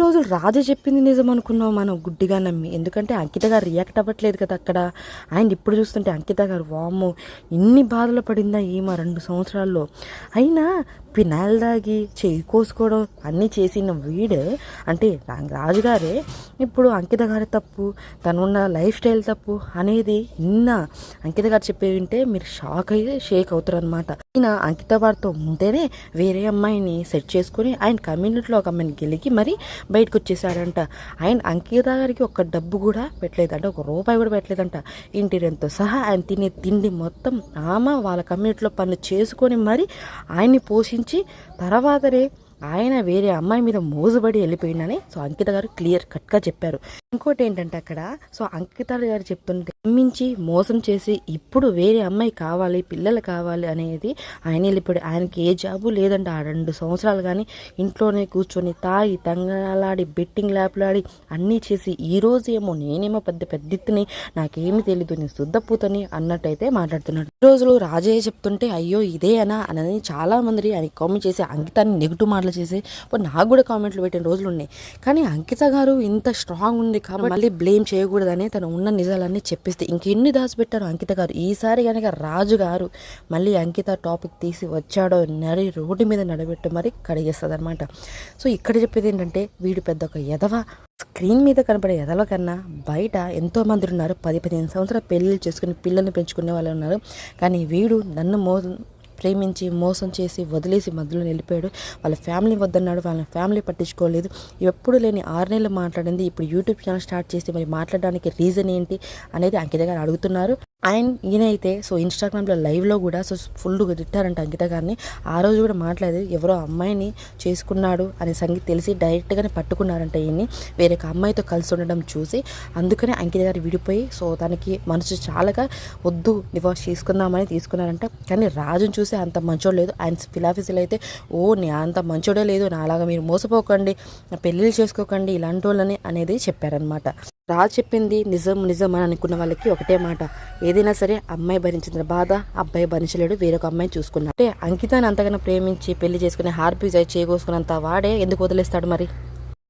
రోజులు రాజు చెప్పింది నిజం అనుకున్నాం మనం గుడ్డిగా నమ్మి. ఎందుకంటే అంకిత గారు రియాక్ట్ అవ్వట్లేదు కదా అక్కడ. ఆయన ఇప్పుడు చూస్తుంటే అంకిత గారు వామ్మో ఇన్ని బాధలు పడిందా ఈమె రెండు సంవత్సరాల్లో. అయినా పినాయిల్ దాగి చేయి కోసుకోవడం అన్నీ చేసిన వీడు అంటే రాజుగారే ఇప్పుడు అంకిత గారి తప్పు తనున్న లైఫ్ స్టైల్ తప్పు అనేది నిన్న అంకిత గారు చెప్పే వింటే మీరు షాక్ అయితే షేక్ అవుతారు అనమాట ఈయన అంకిత వారితో ఉంటేనే వేరే అమ్మాయిని సెట్ చేసుకుని ఆయన కమ్యూనిటీలో ఒక అమ్మాయిని గెలిగి మరి బయటకు వచ్చేసాడంట ఆయన అంకిత గారికి ఒక డబ్బు కూడా పెట్టలేదంట ఒక రూపాయి కూడా పెట్టలేదంట. ఇంటి రెంట్తో సహా ఆయన తినే తిండి మొత్తం ఆమె వాళ్ళ కమ్యూనిటీలో పనులు చేసుకొని మరి ఆయన్ని పోషించి తర్వాతనే ఆయన వేరే అమ్మాయి మీద మోజుబడి వెళ్ళిపోయిందని సో అంకిత గారు క్లియర్ కట్గా చెప్పారు. ఇంకోటి ఏంటంటే అక్కడ సో అంకిత గారు చెప్తుంటే నమ్మించి మోసం చేసి ఇప్పుడు వేరే అమ్మాయి కావాలి పిల్లలు కావాలి అనేది ఆయన వెళ్ళిపోయాడు ఆయనకి ఏ జాబు లేదంటే. ఆ రెండు సంవత్సరాలు కానీ ఇంట్లోనే కూర్చొని తాగి తంగలాడి బెట్టింగ్ ల్యాప్లాడి అన్నీ చేసి ఈ ఏమో నేనేమో పెద్ద పెద్దిత్తుని నాకేమి తెలీదు నేను శుద్ధపూతని అన్నట్టయితే మాట్లాడుతున్నాడు. ఈ రోజులు రాజయ్య చెప్తుంటే అయ్యో ఇదే అనా అని చాలా మంది ఆయన కామెంట్ చేసి అంకితాన్ని నెగిటివ్ మాటలు చేసి ఇప్పుడు నాకు కూడా కామెంట్లు పెట్టిన రోజులు ఉన్నాయి. కానీ అంకిత గారు ఇంత స్ట్రాంగ్ ఉంది కాబట్టి మళ్ళీ బ్లేమ్ చేయకూడదని తను ఉన్న నిజాలన్నీ చెప్పిస్తే ఇంకెన్ని దాచిపెట్టారు అంకిత గారు? ఈసారి కనుక రాజు గారు మళ్ళీ అంకిత టాపిక్ తీసి వచ్చాడో నరి రోడ్డు మీద నడబెట్టు మరి కడిగేస్తుంది అనమాట సో ఇక్కడ చెప్పేది ఏంటంటే వీడు పెద్ద ఒక ఎదవ స్క్రీన్ మీద కనపడే ఎదవ కన్నా బయట ఎంతో మంది ఉన్నారు. పది పదిహేను సంవత్సరాలు పెళ్ళిళ్ళు చేసుకుని పిల్లల్ని పెంచుకునే వాళ్ళు ఉన్నారు. కానీ వీడు నన్ను మో ప్రేమించి మోసం చేసి వదిలేసి మధ్యలో నిలిపాడు. వాళ్ళ ఫ్యామిలీ వద్దన్నాడు. వాళ్ళ ఫ్యామిలీ పట్టించుకోలేదు. ఎప్పుడు లేని ఆరు నెలలు మాట్లాడింది. ఇప్పుడు యూట్యూబ్ ఛానల్ స్టార్ట్ చేసి మరి మాట్లాడడానికి రీజన్ ఏంటి అనేది అంకిత గారు అడుగుతున్నారు. ఆయన ఈయన అయితే సో ఇన్స్టాగ్రామ్లో లైవ్లో కూడా సో ఫుల్గా తిట్టారంట అంకిత గారిని. ఆ రోజు కూడా మాట్లాడేది ఎవరో అమ్మాయిని చేసుకున్నాడు అనే సంగతి తెలిసి డైరెక్ట్గానే పట్టుకున్నారంట ఈయన్ని. వేరే ఒక అమ్మాయితో కలిసి ఉండడం చూసి అందుకనే అంకిత గారు విడిపోయి సో తనకి మనసు చాలాగా వద్దు డివోర్స్ తీసుకుందామని తీసుకున్నారంట. కానీ రాజుని చూసి అంత మంచోడు లేదు. ఆయన ఫిలాఫీసులు అయితే ఓ నే అంత మంచోడే లేదు నాలాగా మీరు మోసపోకండి పెళ్ళిళ్ళు చేసుకోకండి ఇలాంటి వాళ్ళని అనేది చెప్పారనమాట రాజు చెప్పింది నిజం నిజం అని అనుకున్న వాళ్ళకి ఒకటే మాట. ఏదైనా సరే అమ్మాయి భరించిన బాధ అబ్బాయి భరించలేడు. వేరొక అమ్మాయి చూసుకున్నాడు. అంటే అంకితాన్ని అంతగానో ప్రేమించి పెళ్ళి చేసుకుని హార్పీ చేయకోసుకున్నంత వాడే ఎందుకు వదిలేస్తాడు మరి?